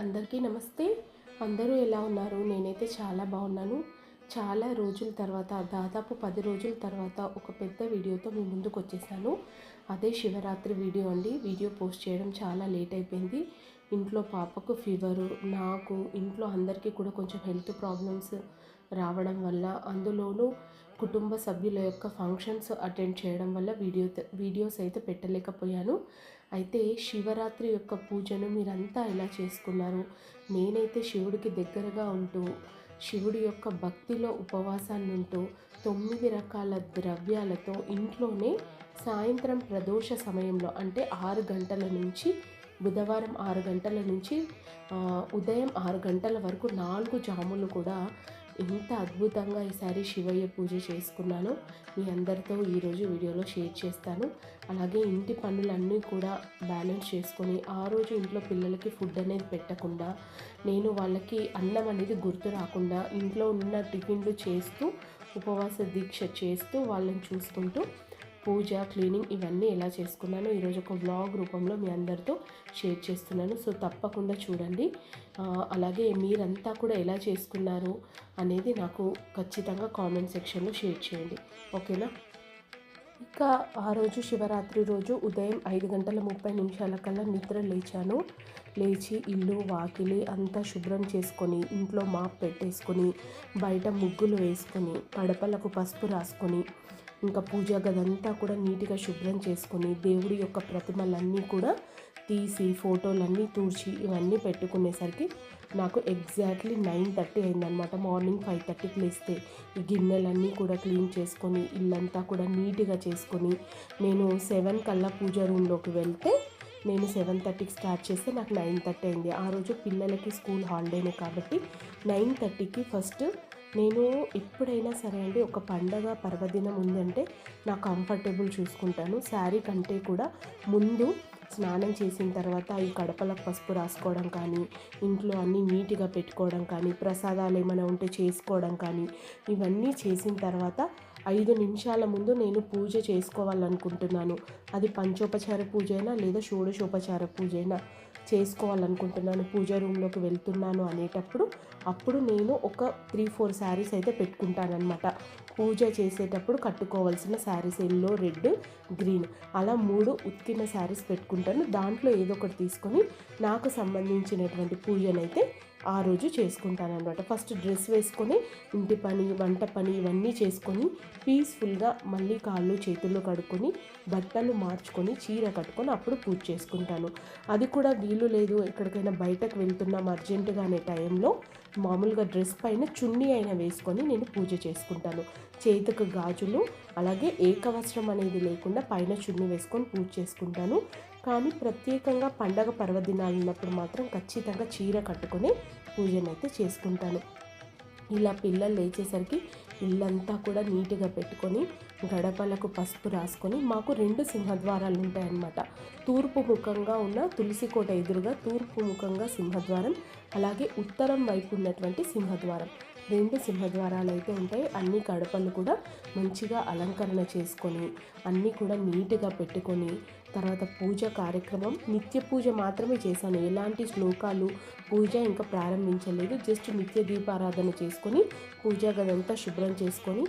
అందరికీ నమస్తే. అందరూ ఎలా ఉన్నారు? నేనైతే చాలా బాగున్నాను. చాలా రోజుల తర్వాత దాదాపు పది రోజుల తర్వాత ఒక పెద్ద వీడియోతో మీ ముందుకు వచ్చేసాను. అదే శివరాత్రి వీడియో అండి. వీడియో పోస్ట్ చేయడం చాలా లేట్ అయిపోయింది. ఇంట్లో పాపకు ఫీవరు నాకు ఇంట్లో అందరికీ కూడా కొంచెం హెల్త్ ప్రాబ్లమ్స్ రావడం వల్ల అందులోనూ కుటుంబ సభ్యుల యొక్క ఫంక్షన్స్ అటెండ్ చేయడం వల్ల వీడియో వీడియోస్ అయితే పెట్టలేకపోయాను. అయితే శివరాత్రి యొక్క పూజను మీరంతా ఎలా చేసుకున్నారు? నేనైతే శివుడికి దగ్గరగా ఉంటూ శివుడి యొక్క భక్తిలో ఉపవాసాన్ని ఉంటూ తొమ్మిది రకాల ద్రవ్యాలతో ఇంట్లోనే సాయంత్రం ప్రదోష సమయంలో అంటే ఆరు గంటల నుంచి బుధవారం ఆరు గంటల నుంచి ఉదయం ఆరు గంటల వరకు నాలుగు జాములు కూడా ఎంత అద్భుతంగా ఈసారి శివయ్య పూజ చేసుకున్నానో. మీ అందరితో ఈరోజు వీడియోలో షేర్ చేస్తాను. అలాగే ఇంటి పనులన్నీ కూడా బ్యాలెన్స్ చేసుకొని ఆ రోజు ఇంట్లో పిల్లలకి ఫుడ్ అనేది పెట్టకుండా నేను వాళ్ళకి అన్నం అనేది గుర్తు రాకుండా ఇంట్లో ఉన్న టిఫిన్లు చేస్తూ ఉపవాస దీక్ష చేస్తూ వాళ్ళని చూసుకుంటూ పూజ క్లీనింగ్ ఇవన్నీ ఎలా చేసుకున్నానో ఈరోజు ఒక వ్లాగ్ రూపంలో మీ అందరితో షేర్ చేస్తున్నాను. సో తప్పకుండా చూడండి. అలాగే మీరంతా కూడా ఎలా చేసుకున్నారు అనేది నాకు ఖచ్చితంగా కామెంట్ సెక్షన్లో షేర్ చేయండి. ఓకేనా? ఇంకా ఆ రోజు శివరాత్రి రోజు ఉదయం ఐదు గంటల ముప్పై నిమిషాల కల్లా నిద్ర లేచాను. లేచి ఇల్లు వాకిలి అంతా శుభ్రం చేసుకొని ఇంట్లో మాప్ పెట్టేసుకొని బయట ముగ్గులు వేసుకొని పడపలకు పసుపు రాసుకొని ఇంకా పూజా గదంతా కూడా నీట్గా శుభ్రం చేసుకొని దేవుడి యొక్క ప్రతిమలన్నీ కూడా తీసి ఫోటోలన్నీ తూర్చి ఇవన్నీ పెట్టుకునేసరికి నాకు ఎగ్జాక్ట్లీ నైన్ థర్టీ అయిందనమాట మార్నింగ్ ఫైవ్ థర్టీకి లేస్తే ఈ గిన్నెలన్నీ కూడా క్లీన్ చేసుకొని ఇల్లంతా కూడా నీట్గా చేసుకొని నేను సెవెన్ కల్లా పూజ రూమ్లోకి వెళ్తే నేను సెవెన్ థర్టీకి స్టార్ట్ చేస్తే నాకు నైన్ థర్టీ అయింది. ఆ రోజు పిల్లలకి స్కూల్ హాలిడేనే కాబట్టి నైన్ థర్టీకి ఫస్ట్ నేను ఎప్పుడైనా సరే అండి ఒక పండగ పర్వదినం ఉందంటే నా కంఫర్టబుల్ చూసుకుంటాను. శారీ కంటే కూడా ముందు స్నానం చేసిన తర్వాత ఈ కడపలకు పసుపు రాసుకోవడం కానీ ఇంట్లో అన్నీ నీట్గా పెట్టుకోవడం కానీ ప్రసాదాలు ఏమైనా ఉంటే చేసుకోవడం కానీ ఇవన్నీ చేసిన తర్వాత ఐదు నిమిషాల ముందు నేను పూజ చేసుకోవాలనుకుంటున్నాను. అది పంచోపచార పూజ అయినా లేదా షోడశోపచార పూజ అయినా. చేసుకోవాలనుకుంటున్నాను పూజ రూమ్లోకి వెళ్తున్నాను అనేటప్పుడు అప్పుడు నేను ఒక త్రీ ఫోర్ శారీస్ అయితే పెట్టుకుంటానన్నమాట. పూజ చేసేటప్పుడు కట్టుకోవాల్సిన శారీస్ ఎల్లో రెడ్ గ్రీన్ అలా మూడు ఉతికిన శారీస్ పెట్టుకుంటాను. దాంట్లో ఏదో ఒకటి తీసుకొని నాకు సంబంధించినటువంటి పూజనైతే ఆ రోజు చేసుకుంటాను అనమాట ఫస్ట్ డ్రెస్ వేసుకొని ఇంటి పని వంట పని ఇవన్నీ చేసుకొని పీస్ఫుల్గా మళ్ళీ కాళ్ళు చేతుల్లో కడుక్కొని బట్టలు మార్చుకొని చీర కట్టుకొని అప్పుడు పూజ చేసుకుంటాను. అది కూడా వీలు లేదు. ఎక్కడికైనా బయటకు వెళ్తున్నాం అర్జెంటుగా అనే టైంలో మామూలుగా డ్రెస్ పైన చున్నీ అయినా వేసుకొని నేను పూజ చేసుకుంటాను. చేతికి గాజులు అలాగే ఏకవస్త్రం అనేది లేకుండా పైన చున్నీ వేసుకొని పూజ చేసుకుంటాను. కానీ ప్రత్యేకంగా పండగ పర్వదినాలు ఉన్నప్పుడు మాత్రం ఖచ్చితంగా చీర కట్టుకొని పూజనైతే చేసుకుంటాను. ఇలా పిల్లలు లేచేసరికి ఇల్లంతా కూడా నీట్గా పెట్టుకొని గడపలకు పసుపు రాసుకొని మాకు రెండు సింహద్వారాలు ఉంటాయన్నమాట తూర్పు ముఖంగా ఉన్న తులసి కోట ఎదురుగా తూర్పు ముఖంగా సింహద్వారం అలాగే ఉత్తరం వైపు ఉన్నటువంటి సింహద్వారం. రెండు సింహద్వారాలు అయితే ఉంటాయి. అన్ని గడపలు కూడా మంచిగా అలంకరణ చేసుకొని అన్నీ కూడా నీట్గా పెట్టుకొని తర్వాత పూజ కార్యక్రమం నిత్య పూజ మాత్రమే చేశాను. ఎలాంటి శ్లోకాలు పూజ ఇంకా ప్రారంభించలేదు. జస్ట్ నిత్య దీపారాధన చేసుకొని పూజా గదంతా శుభ్రం చేసుకొని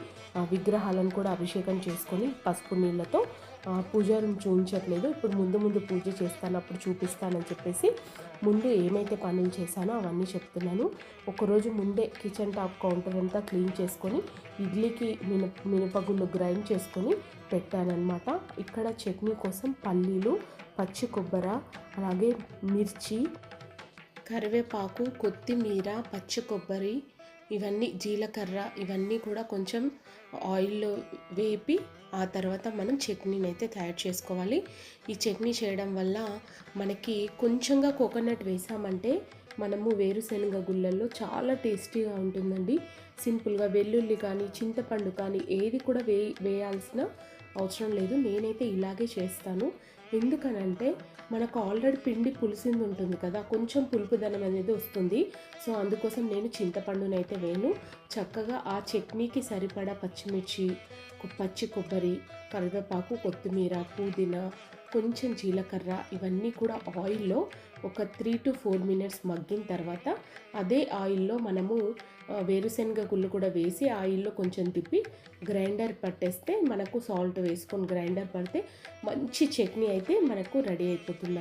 విగ్రహాలను కూడా అభిషేకం చేసుకొని పసుపు నీళ్ళతో పూజా రూమ్ చూపించట్లేదు ఇప్పుడు ముందు ముందు పూజ చేస్తాను అప్పుడు చూపిస్తానని చెప్పేసి ముందు ఏమైతే పనులు చేశానో అవన్నీ చెప్తున్నాను. ఒకరోజు ముందే కిచెన్ టాప్ కౌంటర్ అంతా క్లీన్ చేసుకొని ఇడ్లీకి మిన మినపగుళ్ళు గ్రైండ్ చేసుకొని పెట్టానమాట ఇక్కడ చట్నీ కోసం పల్లీలు పచ్చి కొబ్బరి అలాగే మిర్చి కరివేపాకు కొత్తిమీర పచ్చి కొబ్బరి ఇవన్నీ జీలకర్ర ఇవన్నీ కూడా కొంచెం ఆయిల్లో వేపి ఆ తర్వాత మనం చట్నీని అయితే తయారు చేసుకోవాలి. ఈ చట్నీ చేయడం వల్ల మనకి కొంచెంగా కోకోనట్ వేసామంటే మనము వేరుశనగ గుళ్ళల్లో చాలా టేస్టీగా ఉంటుందండి. సింపుల్గా వెల్లుల్లి కానీ చింతపండు కానీ ఏది కూడా వే వేయాల్సిన అవసరం లేదు. నేనైతే ఇలాగే చేస్తాను. ఎందుకనంటే మనకు ఆల్రెడీ పిండి పులిసింది ఉంటుంది కదా కొంచెం పులుపుదనం అనేది వస్తుంది. సో అందుకోసం నేను చింతపండునైతే వేను చక్కగా ఆ చట్నీకి సరిపడా పచ్చిమిర్చి పచ్చి కొబ్బరి కరివేపాకు కొత్తిమీర పుదీనా కొంచెం జీలకర్ర ఇవన్నీ కూడా ఆయిల్లో ఒక త్రీ టు ఫోర్ మినిట్స్ మగ్గిన తర్వాత అదే ఆయిల్లో మనము వేరుశనగ గుళ్ళు కూడా వేసి ఆయిల్లో కొంచెం తిప్పి గ్రైండర్ పట్టేస్తే మనకు సాల్ట్ వేసుకొని గ్రైండర్ పడితే మంచి చట్నీ అయితే మనకు రెడీ అయిపోతుంది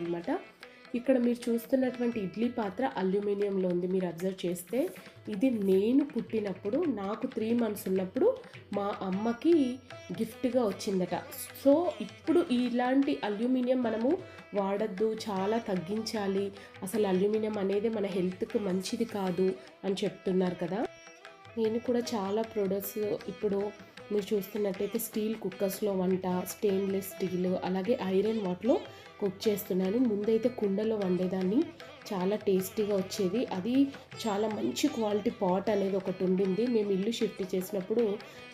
ఇక్కడ మీరు చూస్తున్నటువంటి ఇడ్లీ పాత్ర అల్యూమినియంలో ఉంది. మీరు అబ్జర్వ్ చేస్తే ఇది నేను పుట్టినప్పుడు నాకు త్రీ మంత్స్ ఉన్నప్పుడు మా అమ్మకి గిఫ్ట్గా వచ్చిందట. సో ఇప్పుడు ఇలాంటి అల్యూమినియం మనము వాడద్దు చాలా తగ్గించాలి. అసలు అల్యూమినియం అనేది మన హెల్త్కి మంచిది కాదు అని చెప్తున్నారు కదా. నేను కూడా చాలా ప్రొడక్ట్స్ ఇప్పుడు మీరు చూస్తున్నట్టయితే స్టీల్ కుక్కర్స్లో వంట స్టెయిన్లెస్ స్టీల్ అలాగే ఐరన్ వాటిలో కుక్ చేస్తున్నాను. ముందైతే కుండలో వండేదాన్ని. చాలా టేస్టీగా వచ్చేది. అది చాలా మంచి క్వాలిటీ పాట్ అనేది ఒకటి ఉండింది. మేము ఇల్లు షిఫ్ట్ చేసినప్పుడు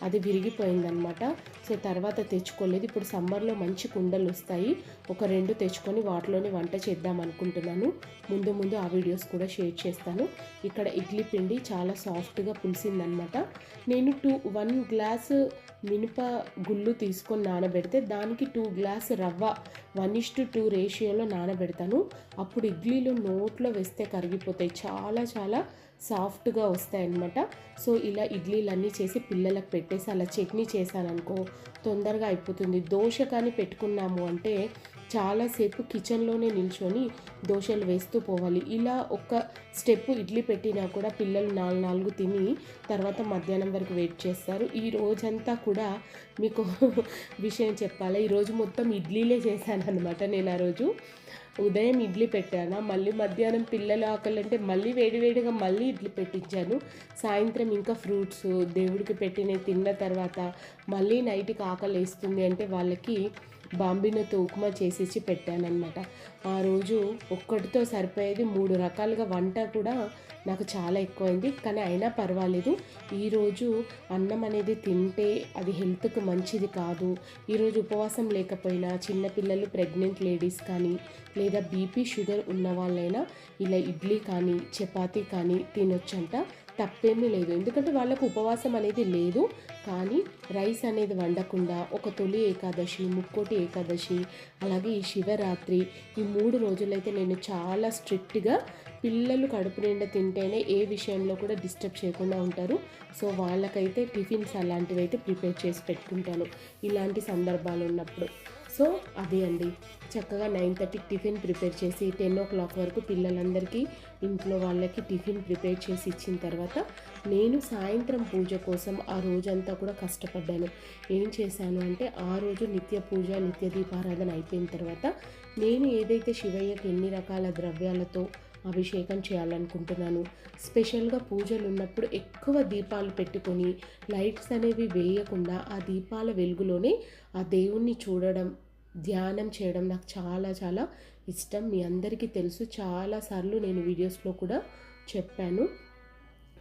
అది విరిగిపోయిందనమాట సో తర్వాత తెచ్చుకోలేదు. ఇప్పుడు సమ్మర్లో మంచి కుండలు వస్తాయి. ఒక రెండు తెచ్చుకొని వాటిలోనే వంట చేద్దాం అనుకుంటున్నాను. ముందు ముందు ఆ వీడియోస్ కూడా షేర్ చేస్తాను. ఇక్కడ ఇడ్లీ పిండి చాలా సాఫ్ట్గా పులిసిందనమాట నేను టూ వన్ గ్లాస్ మినప గుళ్ళు తీసుకొని నానబెడితే దానికి టూ గ్లాస్ రవ్వ వన్ ఇష్ టు టూ రేషియోలో నానబెడతాను. అప్పుడు ఇడ్లీలు నోట్లో వేస్తే కరిగిపోతాయి. చాలా చాలా సాఫ్ట్గా వస్తాయన్నమాట. సో ఇలా ఇడ్లీలన్నీ చేసి పిల్లలకు పెట్టేసి అలా చట్నీ చేశాననుకో తొందరగా అయిపోతుంది. దోశ కానీ పెట్టుకున్నాము అంటే చాలాసేపు కిచెన్లోనే నిల్చొని దోశలు వేస్తూ పోవాలి. ఇలా ఒక స్టెప్ ఇడ్లీ పెట్టినా కూడా పిల్లలు నాలుగు నాలుగు తిని తర్వాత మధ్యాహ్నం వరకు వెయిట్ చేస్తారు. ఈ రోజంతా కూడా మీకు విషయం చెప్పాలి? ఈరోజు మొత్తం ఇడ్లీలే చేశాను అనమాట నేను ఆ రోజు. ఉదయం ఇడ్లీ పెట్టాను? మళ్ళీ మధ్యాహ్నం పిల్లలు ఆకలి అంటే మళ్ళీ వేడివేడిగా మళ్ళీ ఇడ్లీ పెట్టించాను. సాయంత్రం ఇంకా ఫ్రూట్స్ దేవుడికి పెట్టినవి తిన్న తర్వాత మళ్ళీ నైట్కి ఆకలి వేస్తుంది అంటే వాళ్ళకి బాంబినతో ఉప్మా చేసేసి పెట్టానన్నమాట. ఆ రోజు ఒక్కటితో సరిపోయేది మూడు రకాలుగా వంట కూడా నాకు చాలా ఎక్కువైంది. కానీ అయినా పర్వాలేదు. ఈరోజు అన్నం అనేది తింటే అది హెల్త్కి మంచిది కాదు. ఈరోజు ఉపవాసం లేకపోయినా చిన్నపిల్లలు ప్రెగ్నెంట్ లేడీస్ కానీ లేదా బీపీ షుగర్ ఉన్న వాళ్ళైనా ఇలా ఇడ్లీ కానీ చపాతీ కానీ తినొచ్చంట. తప్పేమీ లేదు. ఎందుకంటే వాళ్ళకు ఉపవాసం అనేది లేదు. కానీ రైస్ అనేది వండకుండా ఒక తొలి ఏకాదశి ముక్కోటి ఏకాదశి అలాగే ఈ శివరాత్రి ఈ మూడు రోజులైతే నేను చాలా స్ట్రిక్ట్గా పిల్లలు కడుపు నిండా తింటేనే ఏ విషయంలో కూడా డిస్టర్బ్ చేయకుండా ఉంటారు. సో వాళ్ళకైతే టిఫిన్స్ అలాంటివి అయితే ప్రిపేర్ చేసి పెట్టుకుంటాను ఇలాంటి సందర్భాలు ఉన్నప్పుడు సో అదే అండి. చక్కగా నైన్ థర్టీకి టిఫిన్ ప్రిపేర్ చేసి టెన్ ఓ క్లాక్ వరకు పిల్లలందరికీ ఇంట్లో వాళ్ళకి టిఫిన్ ప్రిపేర్ చేసి ఇచ్చిన తర్వాత నేను సాయంత్రం పూజ కోసం ఆ రోజంతా కూడా కష్టపడ్డాను. ఏం చేశాను అంటే ఆ రోజు నిత్య పూజ నిత్య దీపారాధన అయిపోయిన తర్వాత నేను ఏదైతే శివయ్యకి ఎన్ని రకాల ద్రవ్యాలతో అభిషేకం చేయాలనుకుంటున్నాను స్పెషల్గా పూజలు ఉన్నప్పుడు ఎక్కువ దీపాలు పెట్టుకొని లైట్స్ అనేవి వేయకుండా ఆ దీపాల వెలుగులోనే ఆ దేవుణ్ణి చూడడం ధ్యానం చేయడం నాకు చాలా చాలా ఇష్టం. మీ అందరికీ తెలుసు. చాలాసార్లు నేను వీడియోస్లో కూడా చెప్పాను.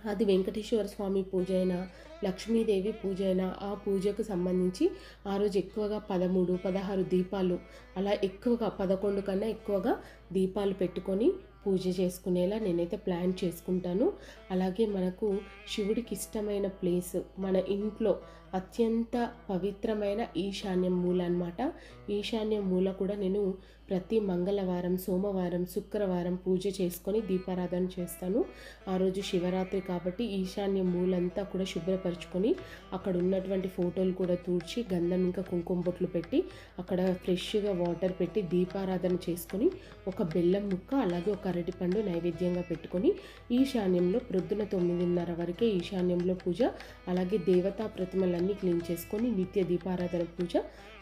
అది వెంకటేశ్వర స్వామి పూజ అయినా లక్ష్మీదేవి పూజ అయినా ఆ పూజకు సంబంధించి ఆ రోజు ఎక్కువగా పదమూడు పదహారు దీపాలు అలా ఎక్కువగా పదకొండు కన్నా ఎక్కువగా దీపాలు పెట్టుకొని పూజ చేసుకునేలా నేనైతే ప్లాన్ చేసుకుంటాను. అలాగే మనకు శివుడికి ఇష్టమైన ప్లేస్ మన ఇంట్లో అత్యంత పవిత్రమైన ఈశాన్య మూల అనమాట ఈశాన్య మూల కూడా నేను ప్రతి మంగళవారం సోమవారం శుక్రవారం పూజ చేసుకొని దీపారాధన చేస్తాను. ఆ రోజు శివరాత్రి కాబట్టి ఈశాన్య మూలంతా కూడా శుభ్రపరచుకొని అక్కడ ఉన్నటువంటి ఫోటోలు కూడా తూడ్చి గంధం ఇంకా కుంకుమ బొట్లు పెట్టి అక్కడ ఫ్రెష్గా వాటర్ పెట్టి దీపారాధన చేసుకొని ఒక బెల్లం ముక్క అలాగే ఒక అరటిపండు నైవేద్యంగా పెట్టుకొని ఈశాన్యంలో ప్రొద్దున తొమ్మిదిన్నర వరకే ఈశాన్యంలో పూజ అలాగే దేవతా ప్రతిమలన్నీ క్లీన్ చేసుకొని నిత్య దీపారాధన పూజ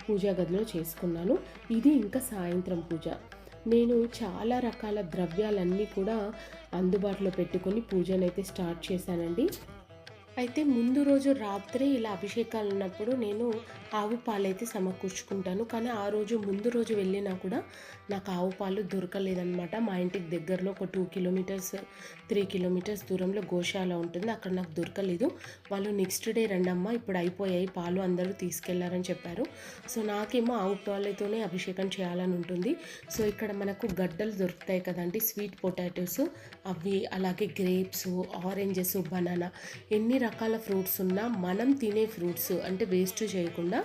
పూజా గదిలో చేసుకున్నాను. ఇది ఇంకా సాయంత్రం పూజ. నేను చాలా రకాల ద్రవ్యాలన్నీ కూడా అందుబాటులో పెట్టుకొని పూజనైతే స్టార్ట్ చేశానండి. అయితే ముందు రోజు రాత్రి ఇలా అభిషేకాలు ఉన్నప్పుడు నేను ఆవు పాలైతే సమకూర్చుకుంటాను. కానీ ఆ రోజు ముందు రోజు వెళ్ళినా కూడా నాకు ఆవు పాలు దొరకలేదన్నమాట. మా ఇంటికి దగ్గరలో ఒక టూ కిలోమీటర్స్ త్రీ కిలోమీటర్స్ దూరంలో గోశాల ఉంటుంది. అక్కడ నాకు దొరకలేదు. వాళ్ళు నెక్స్ట్ డే రండమ్మ ఇప్పుడు అయిపోయాయి పాలు అందరూ తీసుకెళ్ళారని చెప్పారు. సో నాకేమో ఆవు పాలతోనే అభిషేకం చేయాలని ఉంటుంది. సో ఇక్కడ మనకు గడ్డలు దొరుకుతాయి కదండి స్వీట్ పొటాటోస్ అవి అలాగే గ్రేప్స్ ఆరెంజెస్ బనానా ఎన్ని రకాల ఫ్రూట్స్ ఉన్నా మనం తినే ఫ్రూట్స్ అంటే వేస్ట్ చేయకుండా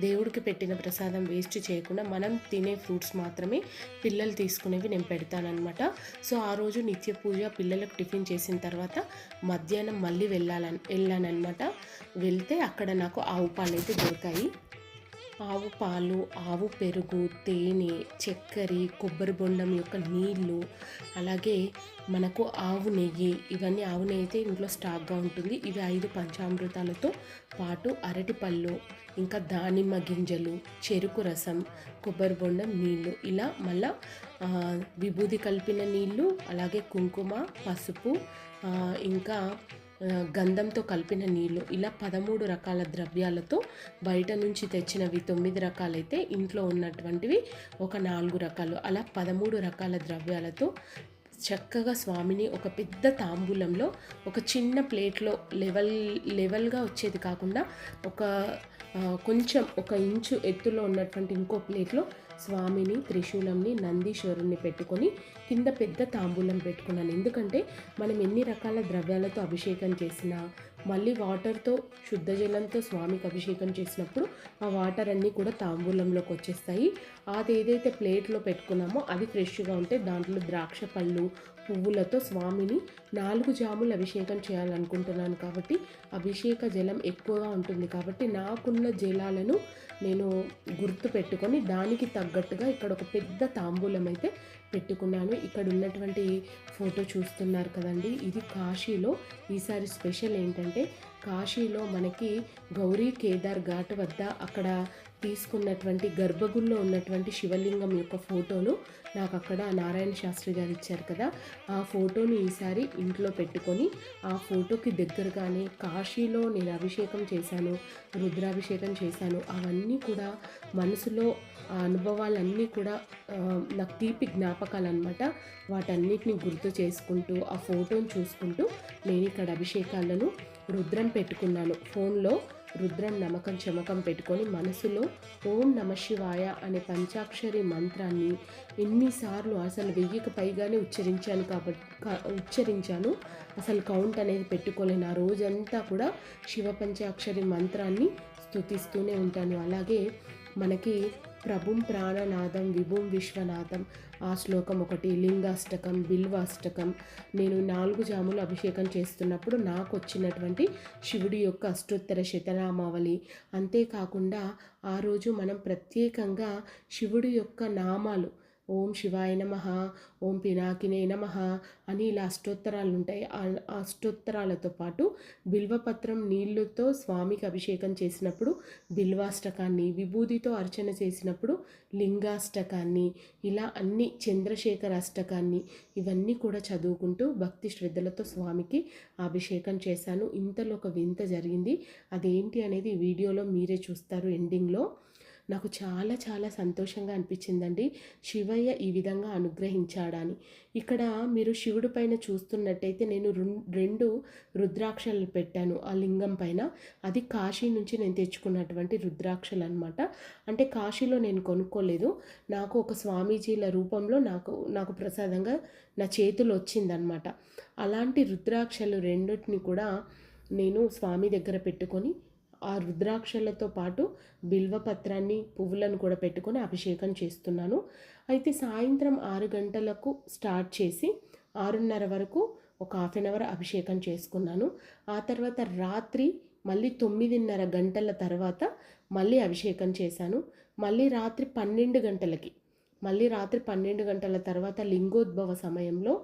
దేవుడికి పెట్టిన ప్రసాదం వేస్ట్ చేయకుండా మనం తినే ఫ్రూట్స్ మాత్రమే పిల్లలు తీసుకునేవి నేను పెడతానమాట సో ఆ రోజు నిత్య పూజ పిల్లలకు టిఫిన్ చేసిన తర్వాత మధ్యాహ్నం మళ్ళీ వెళ్ళాలని వెళ్ళానమాట వెళ్తే అక్కడ నాకు ఆవు పాలు అయితే దొరికాయి. ఆవు పాలు ఆవు పెరుగు తేనె చక్కెర కొబ్బరి బొండం యొక్క నీళ్ళు అలాగే మనకు ఆవు నెయ్యి ఇవన్నీ ఆవు నెయ్యి అయితే ఇంట్లో స్టాక్గా ఉంటుంది. ఇవి ఐదు పంచామృతాలతో పాటు అరటిపళ్ళు ఇంకా దానిమ్మ గింజలు చెరుకు రసం కొబ్బరి బొండం నీళ్ళు ఇలా మళ్ళా విభూది కలిపిన నీళ్ళు అలాగే కుంకుమ పసుపు ఇంకా గంధంతో కలిపిన నీళ్ళు ఇలా పదమూడు రకాల ద్రవ్యాలతో బయట నుంచి తెచ్చినవి తొమ్మిది రకాలైతే ఇంట్లో ఉన్నటువంటివి ఒక నాలుగు రకాలు. అలా పదమూడు రకాల ద్రవ్యాలతో చక్కగా స్వామిని ఒక పెద్ద తాంబూలంలో ఒక చిన్న ప్లేట్లో లెవెల్ లెవెల్గా వచ్చేది కాకుండా ఒక కొంచెం ఒక ఇంచు ఎత్తులో ఉన్నటువంటి ఇంకో ప్లేట్లో స్వామిని త్రిశూలంని నందీశ్వరుణ్ణి పెట్టుకొని కింద పెద్ద తాంబూలం పెట్టుకున్నాను. ఎందుకంటే మనం ఎన్ని రకాల ద్రవ్యాలతో అభిషేకం చేసినా మళ్ళీ వాటర్తో శుద్ధ జలంతో స్వామికి అభిషేకం చేసినప్పుడు ఆ వాటర్ అన్నీ కూడా తాంబూలంలోకి వచ్చేస్తాయి. అది ఏదైతే ప్లేట్లో పెట్టుకున్నామో అది ఫ్రెష్గా ఉంటే దాంట్లో ద్రాక్ష పళ్ళు పువ్వులతో స్వామిని నాలుగు జాములు అభిషేకం చేయాలనుకుంటున్నాను కాబట్టి అభిషేక జలం ఎక్కువగా ఉంటుంది కాబట్టి నాకున్న జలాలను నేను గుర్తు పెట్టుకొని దానికి తగ్గట్టుగా ఇక్కడ ఒక పెద్ద తాంబూలం అయితే పెట్టుకున్నాను. ఇక్కడ ఉన్నటువంటి ఫోటో చూస్తున్నారు కదండి. ఇది కాశీలో ఈసారి స్పెషల్ ఏంటంటే కాశీలో మనకి గౌరీ కేదార్ ఘాట్ వద్ద అక్కడ తీసుకున్నటువంటి గర్భగుడిలో ఉన్నటువంటి శివలింగం యొక్క ఫోటోను నాకు అక్కడ నారాయణ శాస్త్రి గారు ఇచ్చారు కదా. ఆ ఫోటోని ఈసారి ఇంట్లో పెట్టుకొని ఆ ఫోటోకి దగ్గరగానే కాశీలో నేను అభిషేకం చేశాను రుద్రాభిషేకం చేశాను. అవన్నీ కూడా మనసులో ఆ అనుభవాలన్నీ కూడా నాకు తీపి జ్ఞాపకాలు అనమాట వాటన్నిటిని గుర్తు చేసుకుంటూ ఆ ఫోటోని చూసుకుంటూ నేను ఇక్కడ అభిషేకాలను రుద్రం పెట్టుకున్నాను. ఫోన్లో రుద్రం నమ్మకం చమకం పెట్టుకొని మనసులో ఓం నమ శివాయ అనే పంచాక్షరి మంత్రాన్ని ఎన్నిసార్లు అసలు వెయ్యికి పైగానే ఉచ్చరించాను కాబట్టి ఉచ్చరించాను. అసలు కౌంట్ అనేది పెట్టుకోలేను. ఆ రోజంతా కూడా శివ పంచాక్షరి మంత్రాన్ని స్తుతిస్తూనే ఉంటాను. అలాగే మనకి ప్రభుం ప్రాణనాథం విభుం విశ్వనాథం ఆ శ్లోకం ఒకటి లింగాష్టకం బిల్వాష్టకం. నేను నాలుగు జాములు అభిషేకం చేస్తున్నప్పుడు నాకు వచ్చినటువంటి శివుడి యొక్క అష్టోత్తర శతనామావళి. అంతేకాకుండా ఆ రోజు మనం ప్రత్యేకంగా శివుడి యొక్క నామాలు ఓం శివాయ నమ ఓం పినాకినే నమ అని ఇలా అష్టోత్తరాలు ఉంటాయి ఆ అష్టోత్తరాలతో పాటు బిల్వపత్రం నీళ్ళతో స్వామికి అభిషేకం చేసినప్పుడు బిల్వాష్టకాన్ని విభూతితో అర్చన చేసినప్పుడు లింగాష్టకాన్ని ఇలా అన్ని చంద్రశేఖర అష్టకాన్ని ఇవన్నీ కూడా చదువుకుంటూ భక్తి శ్రద్ధలతో స్వామికి అభిషేకం చేశాను. ఇంతలో ఒక వింత జరిగింది. అదేంటి అనేది వీడియోలో మీరే చూస్తారు. ఎండింగ్లో నాకు చాలా చాలా సంతోషంగా అనిపించిందండి. శివయ్య ఈ విధంగా అనుగ్రహించాడని. ఇక్కడ మీరు శివుడి పైన చూస్తున్నట్టయితే నేను రెండు రుద్రాక్షలు పెట్టాను ఆ లింగం పైన. అది కాశీ నుంచి నేను తెచ్చుకున్నటువంటి రుద్రాక్షలు అనమాట అంటే కాశీలో నేను కొనుక్కోలేదు. నాకు ఒక స్వామీజీల రూపంలో నాకు నాకు ప్రసాదంగా నా చేతులు వచ్చిందనమాట అలాంటి రుద్రాక్షలు రెండింటిని కూడా నేను స్వామి దగ్గర పెట్టుకొని ఆ రుద్రాక్షలతో పాటు బిల్వపత్రాన్ని పువ్వులను కూడా పెట్టుకొని అభిషేకం చేస్తున్నాను. అయితే సాయంత్రం ఆరు గంటలకు స్టార్ట్ చేసి ఆరున్నర వరకు ఒక హాఫ్ అన్ అవర్ అభిషేకం చేసుకున్నాను. ఆ తర్వాత రాత్రి మళ్ళీ తొమ్మిదిన్నర గంటల తర్వాత మళ్ళీ అభిషేకం చేశాను. మళ్ళీ రాత్రి పన్నెండు గంటలకి మళ్ళీ రాత్రి పన్నెండు గంటల తర్వాత లింగోద్భవ సమయంలో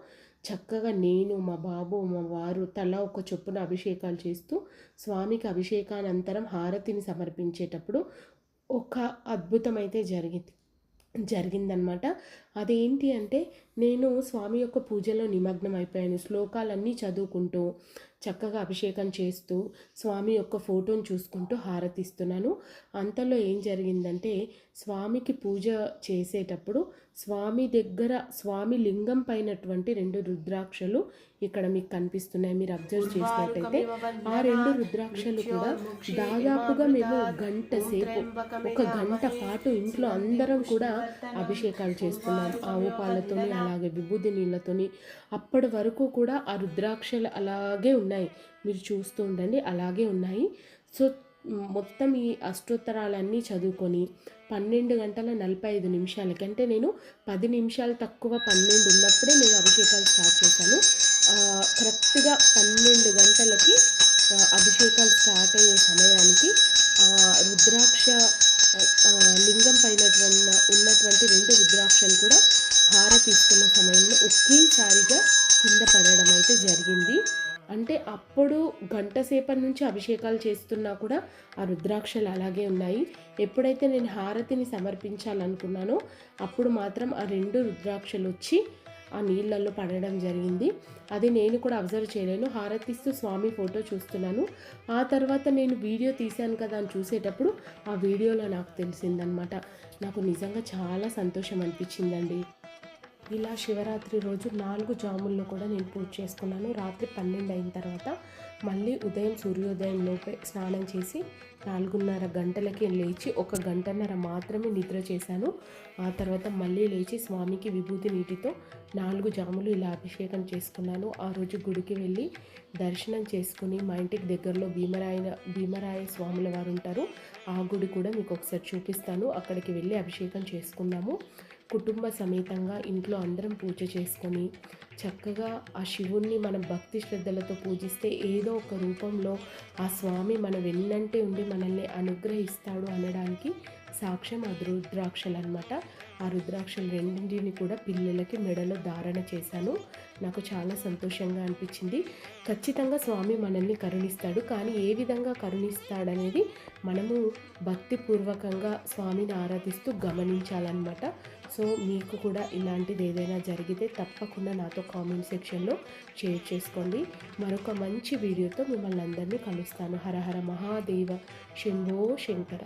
చక్కగా నేను మా బాబు మా వారు తలా ఒక చొప్పున అభిషేకాలు చేస్తూ స్వామికి అభిషేకానంతరం హారతిని సమర్పించేటప్పుడు ఒక అద్భుతం అయితే జరిగింది జరిగిందనమాట అదేంటి అంటే నేను స్వామి యొక్క పూజలో నిమగ్నం అయిపోయాను. శ్లోకాలన్నీ చదువుకుంటూ చక్కగా అభిషేకం చేస్తూ స్వామి యొక్క ఫోటోని చూసుకుంటూ హారతిస్తున్నాను. అంతలో ఏం జరిగిందంటే స్వామికి పూజ చేసేటప్పుడు స్వామి దగ్గర స్వామి లింగం పైనటువంటి రెండు రుద్రాక్షలు ఇక్కడ మీకు కనిపిస్తున్నాయి. మీరు అబ్జర్వ్ చేసినట్టయితే ఆ రెండు రుద్రాక్షలు కూడా దాదాపుగా మేము గంట సేపు ఒక గంట పాటు ఇంట్లో అందరం కూడా అభిషేకాలు చేస్తున్నాం. ఆవు పాలతోని అలాగే విభూది నీళ్ళతోని అప్పటి వరకు కూడా ఆ రుద్రాక్షలు అలాగే ఉన్నాయి. మీరు చూస్తూ ఉండండి అలాగే ఉన్నాయి. సో మొత్తం ఈ అష్టోత్తరాలన్నీ చదువుకొని పన్నెండు గంటల నలభై ఐదు నిమిషాలకి. అంటే నేను పది నిమిషాలు తక్కువ పన్నెండు ఉన్నప్పుడే నేను అభిషేకాలు స్టార్ట్ చేశాను. కరెక్ట్గా పన్నెండు గంటలకి అభిషేకాలు స్టార్ట్ అయ్యే సమయానికి రుద్రాక్ష లింగం పైన ఉన్నటువంటి రెండు రుద్రాక్షలు కూడా హార తీసుకున్న సమయంలో ఒకేసారిగా కింద పడడం అయితే జరిగింది. అంటే అప్పుడు గంట సేపటి నుంచి అభిషేకాలు చేస్తున్నా కూడా ఆ రుద్రాక్షలు అలాగే ఉన్నాయి. ఎప్పుడైతే నేను హారతిని సమర్పించాలనుకున్నానో అప్పుడు మాత్రం ఆ రెండు రుద్రాక్షలు వచ్చి ఆ నీళ్ళల్లో పడడం జరిగింది. అది నేను కూడా అబ్జర్వ్ చేయలేను. హారతిస్తూ స్వామి ఫోటో చూస్తున్నాను. ఆ తర్వాత నేను వీడియో తీశాను కదా అని చూసేటప్పుడు ఆ వీడియోలో నాకు తెలిసిందనమాట నాకు నిజంగా చాలా సంతోషం అనిపించిందండి. ఇలా శివరాత్రి రోజు నాలుగు జాముల్లో కూడా నేను పూజ చేసుకున్నాను రాత్రి పన్నెండు అయిన తర్వాత మళ్ళీ ఉదయం సూర్యోదయం లోపే స్నానం చేసి నాలుగున్నర గంటలకి లేచి ఒక గంటన్నర మాత్రమే నిద్ర చేశాను. ఆ తర్వాత మళ్ళీ లేచి స్వామికి విభూతి నీటితో నాలుగు జాములు ఇలా అభిషేకం చేసుకున్నాను. ఆ రోజు గుడికి వెళ్ళి దర్శనం చేసుకుని మా ఇంటికి దగ్గరలో భీమరాయ భీమరాయ స్వాముల వారు ఉంటారు. ఆ గుడి కూడా మీకు ఒకసారి చూపిస్తాను. అక్కడికి వెళ్ళి అభిషేకం చేసుకున్నాము కుటుంబ సమేతంగా ఇంట్లో అందరం పూజ చేసుకొని చక్కగా ఆ శివుణ్ణి మనం భక్తి శ్రద్ధలతో పూజిస్తే ఏదో ఒక రూపంలో ఆ స్వామి మన వెన్నంటే ఉండి మనల్ని అనుగ్రహిస్తాడు అనడానికి సాక్ష్యం ఆ రుద్రాక్షలు అనమాట ఆ రుద్రాక్షలు రెండింటిని కూడా పిల్లలకి మెడలో ధారణ చేశాను. నాకు చాలా సంతోషంగా అనిపించింది. ఖచ్చితంగా స్వామి మనల్ని కరుణిస్తాడు. కానీ ఏ విధంగా కరుణిస్తాడనేది మనము భక్తిపూర్వకంగా స్వామిని ఆరాధిస్తూ గమనించాలన్నమాట. సో మీకు కూడా ఇలాంటిది ఏదైనా జరిగితే తప్పకుండా నాతో కామెంట్ సెక్షన్లో షేర్ చేసుకోండి. మరొక మంచి వీడియోతో మిమ్మల్ని అందరినీ కలుస్తాను. హర హర మహాదేవ శంభో శంకర.